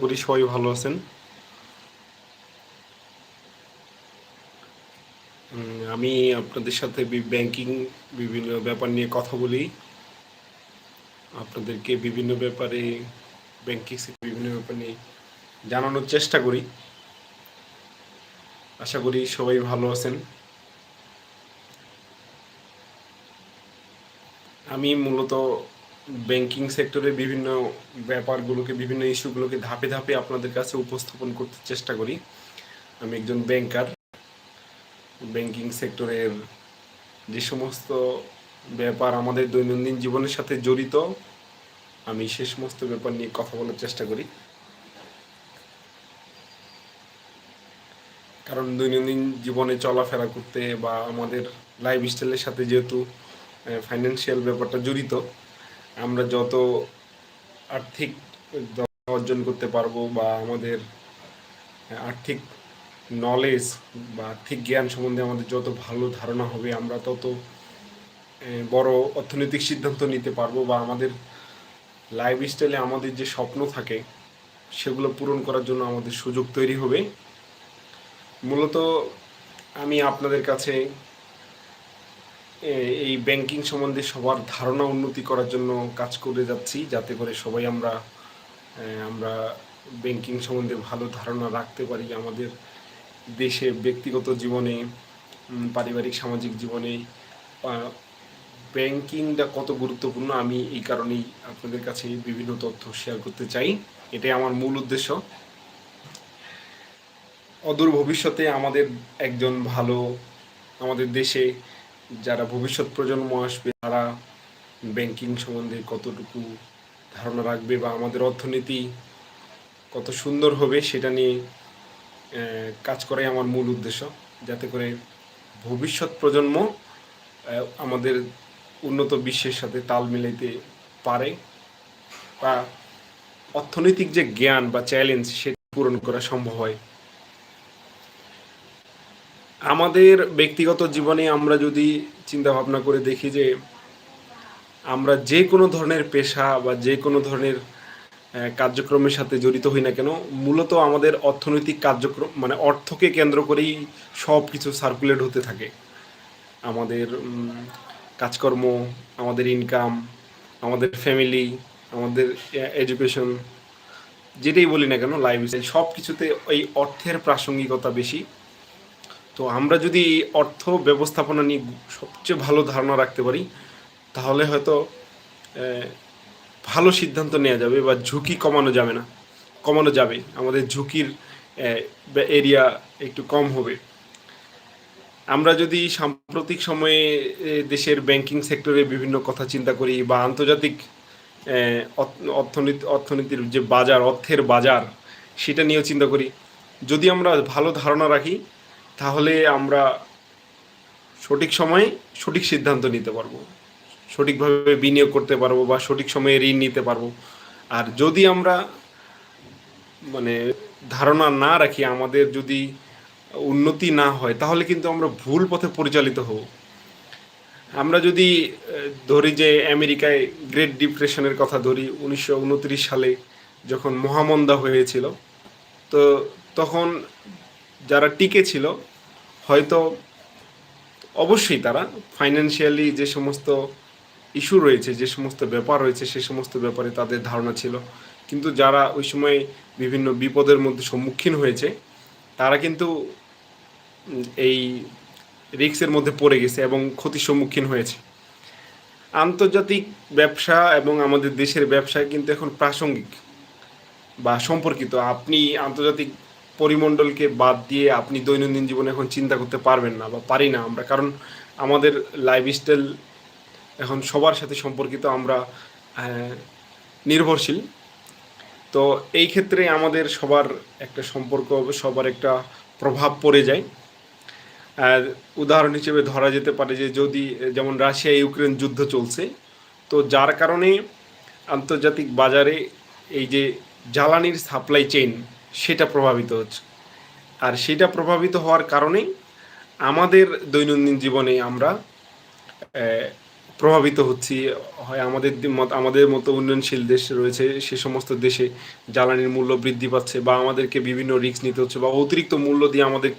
করি সবাই ভালো আছেন? আমি আপনাদের সাথে ব্যাংকিং বিভিন্ন ব্যাপার নিয়ে কথা বলি। আপনাদেরকে বিভিন্ন ব্যাপারে ব্যাংকিং বিভিন্ন ব্যাপার নিয়ে জানানোর চেষ্টা করি। আশা করি সবাই ভালো আছেন। আমি মূলত ব্যাংকিং সেক্টরের বিভিন্ন ব্যাপারগুলোকে, বিভিন্ন ইস্যুগুলোকে ধাপে ধাপে আপনাদের কাছে উপস্থাপন করতে চেষ্টা করি। আমি একজন ব্যাংকার ব্যাংকিং সেক্টরের যে সমস্ত ব্যাপার আমাদের দৈনন্দিন জীবনের সাথে জড়িত, আমি সে সমস্ত ব্যাপার নিয়ে কথা বলার চেষ্টা করি। কারণ দৈনন্দিন জীবনে চলাফেরা করতে বা আমাদের লাইফ স্টাইলের সাথে যেহেতু ফাইন্যান্সিয়াল ব্যাপারটা জড়িত আমরা যত আর্থিক অর্জন করতে পারব বা আমাদের আর্থিক নলেজ বা আর্থিক জ্ঞান সম্বন্ধে আমাদের যত ভালো ধারণা হবে, আমরা তত বড় অর্থনৈতিক সিদ্ধান্ত নিতে পারব বা আমাদের লাইফ স্টাইলে আমাদের যে স্বপ্ন থাকে, সেগুলো পূরণ করার জন্য আমাদের সুযোগ তৈরি হবে। মূলত আমি আপনাদের কাছে এই ব্যাংকিং সম্বন্ধে সবার ধারণা উন্নতি করার জন্য কাজ করে যাচ্ছি, যাতে করে সবাই আমরা আমরা ব্যাংকিং সম্বন্ধে ভালো ধারণা রাখতে পারি আমাদের দেশে ব্যক্তিগত জীবনে পারিবারিক সামাজিক জীবনে। ব্যাংকিংটা কত গুরুত্বপূর্ণ আমি এই কারণেই আপনাদের কাছে বিভিন্ন তথ্য শেয়ার করতে চাই। এটাই আমার মূল উদ্দেশ্য। অদূর ভবিষ্যতে আমাদের একজন ভালো, আমাদের দেশে যারা ভবিষ্যৎ প্রজন্ম আসবে, তারা ব্যাংকিং সম্বন্ধে কতটুকু ধারণা রাখবে বা আমাদের অর্থনীতি কত সুন্দর হবে সেটা নিয়ে কাজ করাই আমার মূল উদ্দেশ্য। যাতে করে ভবিষ্যৎ প্রজন্ম আমাদের উন্নত বিশ্বের সাথে তাল মিলাইতে পারে বা অর্থনৈতিক যে জ্ঞান বা চ্যালেঞ্জ সেটা পূরণ করা সম্ভব হয়। আমাদের ব্যক্তিগত জীবনে আমরা যদি চিন্তা ভাবনা করে দেখি যে আমরা যে কোনো ধরনের পেশা বা যে কোনো ধরনের কার্যক্রমের সাথে জড়িত হই না কেন, মূলত আমাদের অর্থনৈতিক কার্যক্রম মানে অর্থকে কেন্দ্র করেই সব কিছু সার্কুলেট হতে থাকে। আমাদের কাজকর্ম, আমাদের ইনকাম আমাদের ফ্যামিলি আমাদের এডুকেশন যেটাই বলি না কেন লাইফ স্টাইল সব কিছুতে এই অর্থের প্রাসঙ্গিকতা বেশি। তো আমরা যদি অর্থ ব্যবস্থাপনা নিয়ে সবচেয়ে ভালো ধারণা রাখতে পারি, তাহলে হয়তো ভালো সিদ্ধান্ত নেওয়া যাবে বা ঝুঁকি কমানো যাবে না। কমানো যাবে। আমাদের ঝুঁকির এরিয়া একটু কম হবে। আমরা যদি সাম্প্রতিক সময়ে দেশের ব্যাংকিং সেক্টরে বিভিন্ন কথা চিন্তা করি বা আন্তর্জাতিক অর্থনীতি, অর্থনীতির যে বাজার, অর্থের বাজার, সেটা নিয়েও চিন্তা করি। যদি আমরা ভালো ধারণা রাখি তাহলে আমরা সঠিক সময়ে সঠিক সিদ্ধান্ত নিতে পারব। সঠিকভাবে বিনিয়োগ করতে পারব বা সঠিক সময়ে ঋণ নিতে পারব। আর যদি আমরা মানে ধারণা না রাখি, আমাদের যদি উন্নতি না হয়, তাহলে কিন্তু আমরা ভুল পথে পরিচালিত হব। আমরা যদি ধরি যে আমেরিকায় গ্রেট ডিপ্রেশনের কথা ধরি, উনিশশো উনত্রিশ সালে যখন মহামন্দা হয়েছিল, তো তখন যারা টিকে ছিল হয়তো অবশ্যই তারা ফাইন্যান্সিয়ালি যে সমস্ত ইস্যু রয়েছে, যে সমস্ত ব্যাপার রয়েছে, সে সমস্ত ব্যাপারে তাদের ধারণা ছিল। কিন্তু যারা ওই সময় বিভিন্ন বিপদের মধ্যে সম্মুখীন হয়েছে, তারা কিন্তু এই রিস্কের মধ্যে পড়ে গেছে এবং ক্ষতির সম্মুখীন হয়েছে। আন্তর্জাতিক ব্যবসা এবং আমাদের দেশের ব্যবসা কিন্তু এখন প্রাসঙ্গিক বা সম্পর্কিত। আপনি আন্তর্জাতিক পরিমণ্ডলকে বাদ দিয়ে আপনি দৈনন্দিন জীবনে এখন চিন্তা করতে পারবেন না বা পারি না আমরা। কারণ আমাদের লাইফস্টাইল এখন সবার সাথে সম্পর্কিত আমরা নির্ভরশীল। তো এই ক্ষেত্রে আমাদের সবার একটা সম্পর্ক, সবার একটা প্রভাব পড়ে যায়। আর উদাহরণ হিসেবে ধরা যেতে পারে যে যদি, যেমন রাশিয়া, ইউক্রেন যুদ্ধ চলছে, তো যার কারণে আন্তর্জাতিক বাজারে এই যে জ্বালানির সাপ্লাই চেইন সেটা প্রভাবিত হচ্ছে। আর সেটা প্রভাবিত হওয়ার কারণেই আমাদের দৈনন্দিন জীবনে আমরা প্রভাবিত হচ্ছি। হয় আমাদের আমাদের মতো উন্নয়নশীল দেশ রয়েছে, সে সমস্ত দেশে জ্বালানির মূল্য বৃদ্ধি পাচ্ছে বা আমাদেরকে বিভিন্ন রিস্ক নিতে হচ্ছে বা অতিরিক্ত মূল্য দিয়ে আমাদের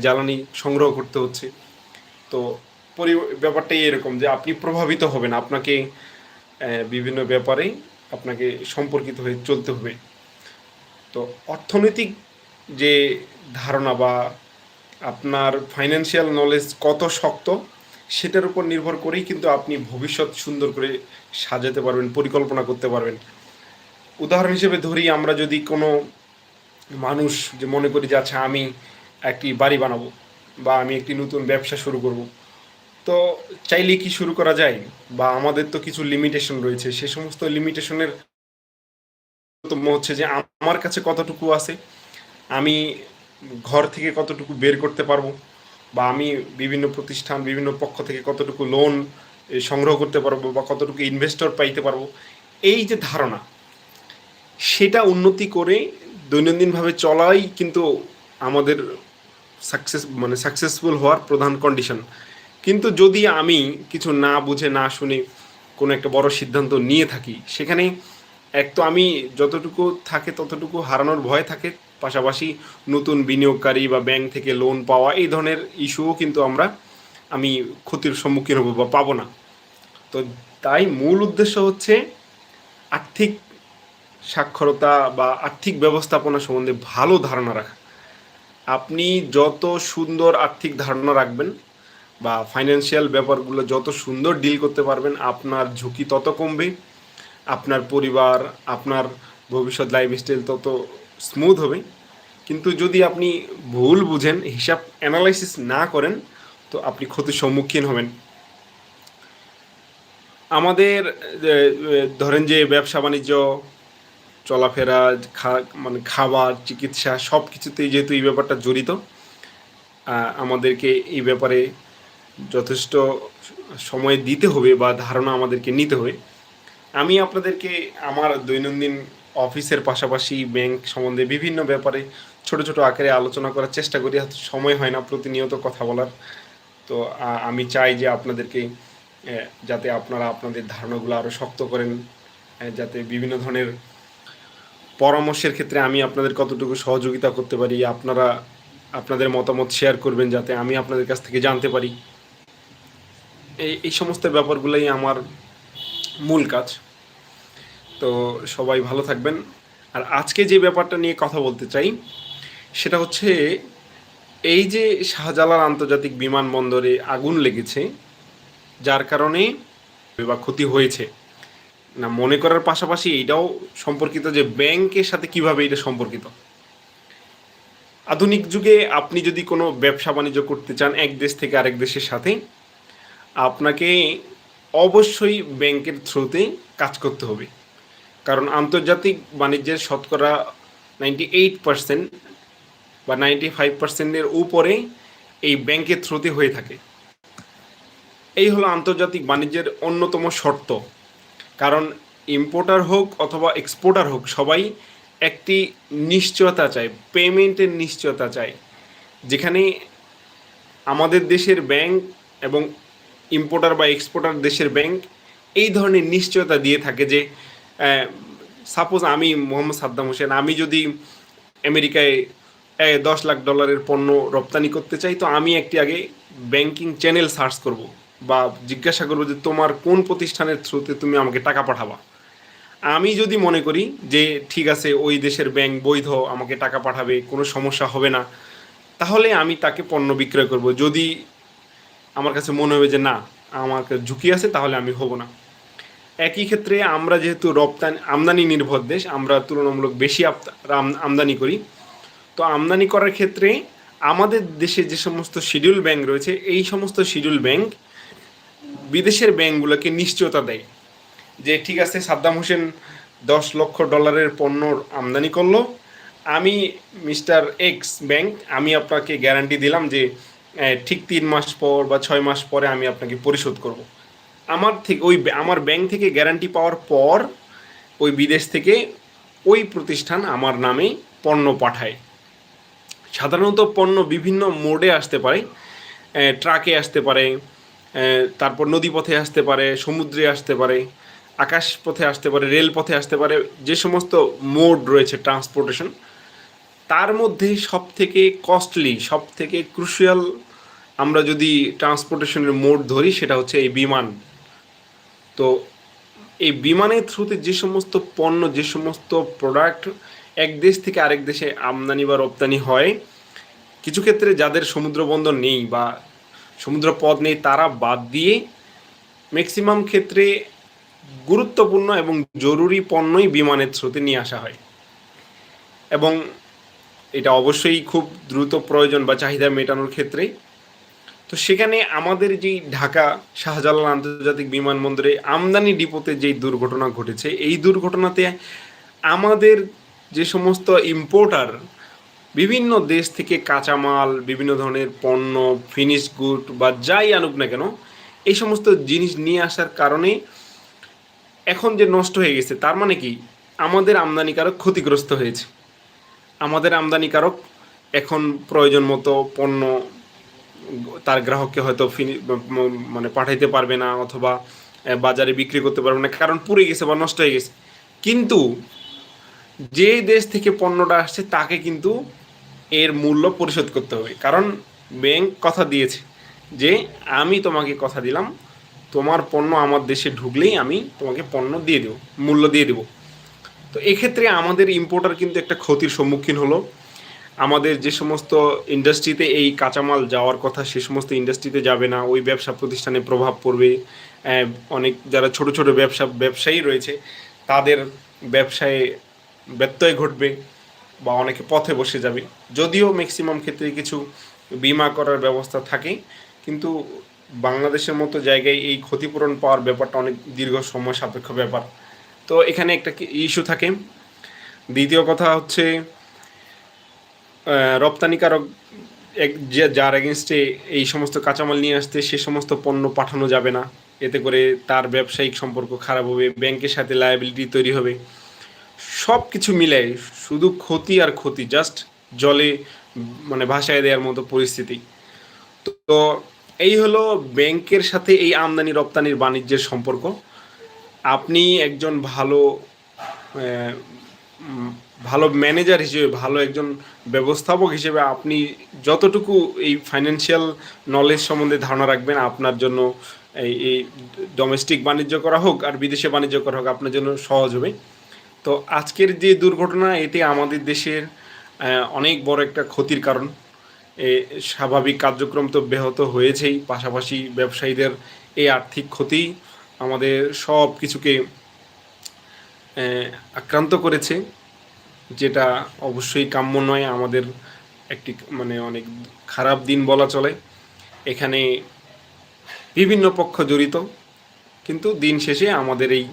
জ্বালানি সংগ্রহ করতে হচ্ছে। তো পরি, ব্যাপারটাই এরকম যে আপনি প্রভাবিত হবেন। আপনাকে বিভিন্ন ব্যাপারে আপনাকে সম্পর্কিত হয়ে চলতে হবে। তো অর্থনৈতিক যে ধারণা বা আপনার ফাইন্যান্সিয়াল নলেজ কত শক্ত, সেটার উপর নির্ভর করেই কিন্তু আপনি ভবিষ্যৎ সুন্দর করে সাজাতে পারবেন, পরিকল্পনা করতে পারবেন। উদাহরণ হিসেবে ধরি, আমরা যদি কোনো মানুষ যে মনে করি যে আচ্ছা আমি একটি বাড়ি বানাবো বা আমি একটি নতুন ব্যবসা শুরু করব। তো চাইলে কি শুরু করা যায়? বা আমাদের তো কিছু লিমিটেশন রয়েছে, সে সমস্ত লিমিটেশনের অন্যতম হচ্ছে যে আমার কাছে কতটুকু আছে, আমি ঘর থেকে কতটুকু বের করতে পারব, বা আমি বিভিন্ন প্রতিষ্ঠান, বিভিন্ন পক্ষ থেকে কতটুকু লোন সংগ্রহ করতে পারব, বা কতটুকু ইনভেস্টর পাইতে পারব, এই যে ধারণা, সেটা উন্নতি করে দৈনন্দিনভাবে চলাই কিন্তু আমাদের সাকসেস মানে সাকসেসফুল হওয়ার প্রধান কন্ডিশন কিন্তু যদি আমি কিছু না বুঝে, না শুনে কোনো একটা বড় সিদ্ধান্ত নিয়ে থাকি, সেখানে এক তো আমি যতটুকু থাকে ততটুকু হারানোর ভয় থাকে, পাশাপাশি নতুন বিনিয়োগকারী বা ব্যাংক থেকে লোন পাওয়া, এই ধরনের ইস্যুও কিন্তু আমরা, আমি ক্ষতির সম্মুখীন হব বা পাবো না। তো তাই মূল উদ্দেশ্য হচ্ছে আর্থিক সাক্ষরতা বা আর্থিক ব্যবস্থাপনা সম্বন্ধে ভালো ধারণা রাখা। আপনি যত সুন্দর আর্থিক ধারণা রাখবেন বা ফাইন্যান্সিয়াল ব্যাপারগুলো যত সুন্দর ডিল করতে পারবেন, আপনার ঝুঁকি তত কমবে। আপনার পরিবার, আপনার ভবিষ্যৎ লাইফস্টাইল তত স্মুথ হবে। কিন্তু যদি আপনি ভুল বুঝেন, হিসাব অ্যানালাইসিস না করেন, তো আপনি ক্ষতির সম্মুখীন হবেন। আমাদের ধরেন যে ব্যবসা, বাণিজ্য, চলাফেরা মানে খাবার, চিকিৎসা সব কিছুতেই যেহেতু এই ব্যাপারটা জড়িত আমাদেরকে এই ব্যাপারে যথেষ্ট সময় দিতে হবে বা ধারণা আমাদেরকে নিতে হবে। আমি আপনাদেরকে আমার দৈনন্দিন অফিসের পাশাপাশি ব্যাংক সম্বন্ধে বিভিন্ন ব্যাপারে ছোট ছোট আকারে আলোচনা করার চেষ্টা করি সময় হয় না প্রতিনিয়ত কথা বলার। তো আমি চাই যে আপনাদেরকে যাতে আপনারা আপনাদের ধারণাগুলো আরও শক্ত করেন যাতে বিভিন্ন ধরনের পরামর্শের ক্ষেত্রে আমি আপনাদের কতটুকু সহযোগিতা করতে পারি, আপনারা আপনাদের মতামত শেয়ার করবেন, যাতে আমি আপনাদের কাছ থেকে জানতে পারি। এই এই সমস্ত ব্যাপারগুলোই আমার মূল কাজ। তো সবাই ভালো থাকবেন। আর আজকে যে ব্যাপারটা নিয়ে কথা বলতে চাই, সেটা হচ্ছে এই যে শাহজালাল আন্তর্জাতিক বিমানবন্দরে আগুন লেগেছে, যার কারণে বা ক্ষতি হয়েছে। না, মনে করার পাশাপাশি এটাও সম্পর্কিত যে ব্যাংকের সাথে কীভাবে এটা সম্পর্কিত। আধুনিক যুগে আপনি যদি কোনো ব্যবসা বাণিজ্য করতে চান এক দেশ থেকে আরেক দেশের সাথে, আপনাকে অবশ্যই ব্যাংকের থ্রুতে কাজ করতে হবে। কারণ আন্তর্জাতিক বাণিজ্যের শতকরা নাইনটি এইট পার্সেন্ট বা নাইনটি ফাইভ পার্সেন্টের উপরে এই ব্যাংকের থ্রুতে হয়ে থাকে। এই হলো আন্তর্জাতিক বাণিজ্যের অন্যতম শর্ত। কারণ ইম্পোর্টার হোক অথবা এক্সপোর্টার হোক, সবাই একটি নিশ্চয়তা চায় পেমেন্টের নিশ্চয়তা চায়। যেখানে আমাদের দেশের ব্যাংক এবং ইম্পোর্টার বা এক্সপোর্টার দেশের ব্যাংক এই ধরনের নিশ্চয়তা দিয়ে থাকে যে সাপোজ আমি মোহাম্মদ সাদ্দাম হোসেন, আমি যদি আমেরিকায় দশ লাখ ডলারের পণ্য রপ্তানি করতে চাই, তো আমি একটি আগে ব্যাংকিং চ্যানেল সার্চ করব বা জিজ্ঞাসা করব যে তোমার কোন প্রতিষ্ঠানের থ্রুতে তুমি আমাকে টাকা পাঠাবা। আমি যদি মনে করি যে ঠিক আছে, ওই দেশের ব্যাংক বৈধ, আমাকে টাকা পাঠাবে, কোনো সমস্যা হবে না, তাহলে আমি তাকে পণ্য বিক্রয় করব। যদি আমার কাছে মনে হবে যে না আমার ঝুঁকি আছে, তাহলে আমি হব না। একই ক্ষেত্রে আমরা যেহেতু রপ্তানি, আমদানি নির্ভর দেশ, আমরা তুলনামূলক বেশি আমদানি করি। তো আমদানি করার ক্ষেত্রে আমাদের দেশে যে সমস্ত শিডিউল ব্যাংক রয়েছে, এই সমস্ত শিডিউল ব্যাংক বিদেশের ব্যাংকগুলোকে নিশ্চয়তা দেয়। যে ঠিক আছে, সাদ্দাম হোসেন দশ লক্ষ ডলারের পণ্য আমদানি করল। আমি মিস্টার এক্স ব্যাংক, আমি আপনাকে গ্যারান্টি দিলাম যে ঠিক তিন মাস পর বা ছয় মাস পরে আমি আপনাকে পরিশোধ করব। আমার থেকে ওই আমার ব্যাংক থেকে গ্যারান্টি পাওয়ার পর ওই বিদেশ থেকে ওই প্রতিষ্ঠান আমার নামে পণ্য পাঠায়। সাধারণত পণ্য বিভিন্ন মোডে আসতে পারে ট্রাকে আসতে পারে তারপর নদী পথে আসতে পারে, সমুদ্রে আসতে পারে আকাশ পথে আসতে পারে রেল পথে আসতে পারে, যে সমস্ত মোড রয়েছে ট্রান্সপোর্টেশন তার মধ্যে সব থেকে কস্টলি সব থেকে ক্রুশিয়াল আমরা যদি ট্রান্সপোর্টেশনের মোড ধরি, সেটা হচ্ছে এই বিমান। তো এই বিমানের থ্রুতে যে সমস্ত পণ্য, যে সমস্ত প্রোডাক্ট এক দেশ থেকে আরেক দেশে আমদানি বা রপ্তানি হয়, কিছু ক্ষেত্রে যাদের সমুদ্র বন্দর নেই বা সমুদ্র পথ নেই, তারা বাদ দিয়ে ম্যাক্সিমাম ক্ষেত্রে গুরুত্বপূর্ণ এবং জরুরি পণ্যই বিমানের থ্রুতে নিয়ে আসা হয়। এবং এটা অবশ্যই খুব দ্রুত প্রয়োজন বা চাহিদা মেটানোর ক্ষেত্রে তো সেখানে আমাদের যেই ঢাকা, শাহজালাল আন্তর্জাতিক বিমানবন্দরে আমদানি ডিপোতে যেই দুর্ঘটনা ঘটেছে, এই দুর্ঘটনাতে আমাদের যে সমস্ত ইম্পোর্টার বিভিন্ন দেশ থেকে কাঁচামাল, বিভিন্ন ধরনের পণ্য ফিনিশ গুড বা যাই আনুক না কেন, এই সমস্ত জিনিস নিয়ে আসার কারণে এখন যে নষ্ট হয়ে গেছে, তার মানে কি? আমাদের আমদানিকারক ক্ষতিগ্রস্ত হয়েছে। আমাদের আমদানিকারক এখন প্রয়োজন মতো পণ্য তার গ্রাহককে হয়তো মানে পাঠাইতে পারবে না অথবা বাজারে বিক্রি করতে পারবে না, কারণ পুড়ে গেছে বা নষ্ট হয়ে গেছে। কিন্তু যে দেশ থেকে পণ্যটা আসছে, তাকে কিন্তু এর মূল্য পরিশোধ করতে হবে। কারণ ব্যাংক কথা দিয়েছে যে, আমি তোমাকে কথা দিলাম, তোমার পণ্য আমার দেশে ঢুকলেই আমি তোমাকে পণ্য দিয়ে দেবো, মূল্য দিয়ে দেবো। তো এক্ষেত্রে আমাদের ইম্পোর্টার কিন্তু একটা ক্ষতির সম্মুখীন হলো। আমাদের যে সমস্ত ইন্ডাস্ট্রিতে এই কাঁচামাল যাওয়ার কথা, সে সমস্ত ইন্ডাস্ট্রিতে যাবে না। ওই ব্যবসা প্রতিষ্ঠানে প্রভাব পড়বে। অনেক যারা ছোট ছোট ব্যবসা, ব্যবসায়ী রয়েছে, তাদের ব্যবসায় ব্যত্যয় ঘটবে বা অনেকে পথে বসে যাবে। যদিও ম্যাক্সিমাম ক্ষেত্রে কিছু বিমা করার ব্যবস্থা থাকে, কিন্তু বাংলাদেশের মতো জায়গায় এই ক্ষতিপূরণ পাওয়ার ব্যাপারটা অনেক দীর্ঘ সময় সাপেক্ষ ব্যাপার। তো এখানে একটা ইস্যু থাকে। দ্বিতীয় কথা হচ্ছে রপ্তানিকারক এক যার এগেনস্টে এই সমস্ত কাঁচামাল নিয়ে আসতে সে সমস্ত পণ্য পাঠানো যাবে না। এতে করে তার ব্যবসায়িক সম্পর্ক খারাপ হবে ব্যাংকের সাথে লায়াবিলিটি তৈরি হবে। সব কিছু মিলে শুধু ক্ষতি আর ক্ষতি জাস্ট জলে মানে ভাসায় দেওয়ার মতো পরিস্থিতি। তো এই হলো ব্যাংকের সাথে এই আমদানি রপ্তানির বাণিজ্যের সম্পর্ক। আপনি একজন ভালো ভালো ম্যানেজার হিসেবে, ভালো একজন ব্যবস্থাপক হিসেবে আপনি যতটুকু এই ফাইন্যান্সিয়াল নলেজ সম্বন্ধে ধারণা রাখবেন, আপনার জন্য এই এই ডোমেস্টিক বাণিজ্য করা হোক আর বিদেশে বাণিজ্য করা হোক, আপনার জন্য সহজ হবে। তো আজকের যে দুর্ঘটনা, এতে আমাদের দেশের অনেক বড় একটা ক্ষতির কারণ। এ, স্বাভাবিক কার্যক্রম তো ব্যাহত হয়েছেই, পাশাপাশি ব্যবসায়ীদের এই আর্থিক ক্ষতি আমাদের সব কিছুকে আক্রান্ত করেছে, যেটা অবশ্যই কাম্য নয়, আমাদের একটি মানে অনেক খারাপ দিন বলা চলে। এখানে বিভিন্ন পক্ষ জড়িত, কিন্তু দিন শেষে আমাদের এই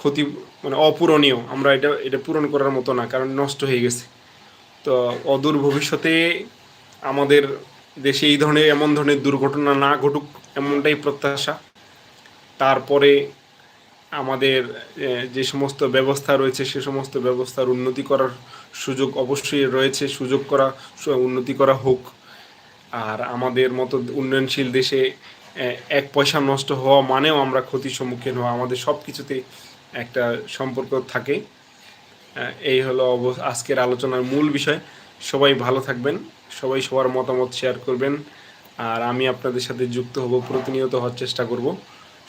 ক্ষতি মানে অপূরণীয়। আমরা এটা এটা পূরণ করার মতো না, কারণ নষ্ট হয়ে গেছে। তো অদূর ভবিষ্যতে আমাদের দেশে এই ধরনের, এমন ধরনের দুর্ঘটনা না ঘটুক, এমনটাই প্রত্যাশা। তারপরে আমাদের যে সমস্ত ব্যবস্থা রয়েছে, সে সমস্ত ব্যবস্থার উন্নতি করার সুযোগ অবশ্যই রয়েছে, সুযোগ করা উন্নতি করা হোক। আর আমাদের মতো উন্নয়নশীল দেশে এক পয়সা নষ্ট হওয়া মানেও আমরা ক্ষতির সম্মুখীন হওয়া, আমাদের সব কিছুতে একটা সম্পর্ক থাকে। এই হলো আজকের আলোচনার মূল বিষয়। সবাই ভালো থাকবেন, সবাই সবার মতামত শেয়ার করবেন। আর আমি আপনাদের সাথে যুক্ত হব, প্রতিনিয়ত হওয়ার চেষ্টা করব।